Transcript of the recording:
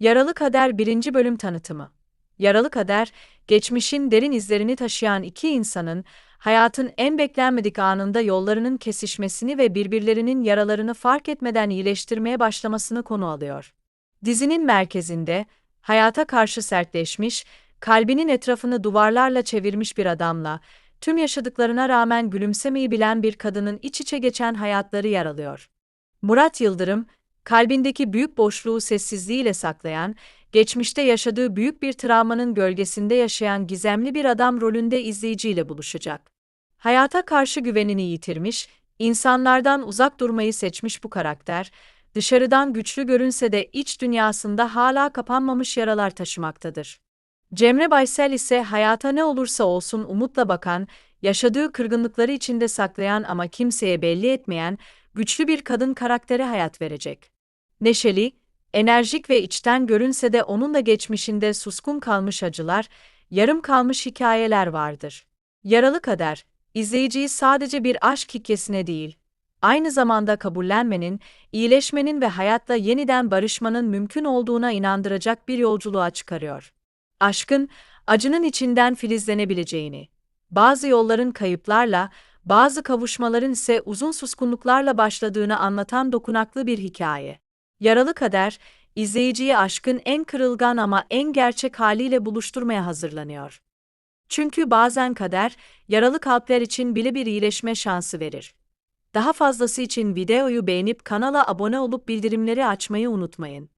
Yaralı Kader 1. Bölüm Tanıtımı Yaralı Kader, geçmişin derin izlerini taşıyan iki insanın, hayatın en beklenmedik anında yollarının kesişmesini ve birbirlerinin yaralarını fark etmeden iyileştirmeye başlamasını konu alıyor. Dizinin merkezinde, hayata karşı sertleşmiş, kalbinin etrafını duvarlarla çevirmiş bir adamla, tüm yaşadıklarına rağmen gülümsemeyi bilen bir kadının iç içe geçen hayatları yer alıyor. Murat Yıldırım, kalbindeki büyük boşluğu sessizliğiyle saklayan, geçmişte yaşadığı büyük bir travmanın gölgesinde yaşayan gizemli bir adam rolünde izleyiciyle buluşacak. Hayata karşı güvenini yitirmiş, insanlardan uzak durmayı seçmiş bu karakter, dışarıdan güçlü görünse de iç dünyasında hala kapanmamış yaralar taşımaktadır. Cemre Baysel ise hayata ne olursa olsun umutla bakan, yaşadığı kırgınlıkları içinde saklayan ama kimseye belli etmeyen, güçlü bir kadın karaktere hayat verecek. Neşeli, enerjik ve içten görünse de onun da geçmişinde suskun kalmış acılar, yarım kalmış hikayeler vardır. Yaralı Kader, izleyiciyi sadece bir aşk hikayesine değil, aynı zamanda kabullenmenin, iyileşmenin ve hayatla yeniden barışmanın mümkün olduğuna inandıracak bir yolculuğa çıkarıyor. Aşkın, acının içinden filizlenebileceğini, bazı yolların kayıplarla, bazı kavuşmaların ise uzun suskunluklarla başladığını anlatan dokunaklı bir hikaye. Yaralı Kader, izleyiciyi aşkın en kırılgan ama en gerçek haliyle buluşturmaya hazırlanıyor. Çünkü bazen kader, yaralı kalpler için bile bir iyileşme şansı verir. Daha fazlası için videoyu beğenip kanala abone olup bildirimleri açmayı unutmayın.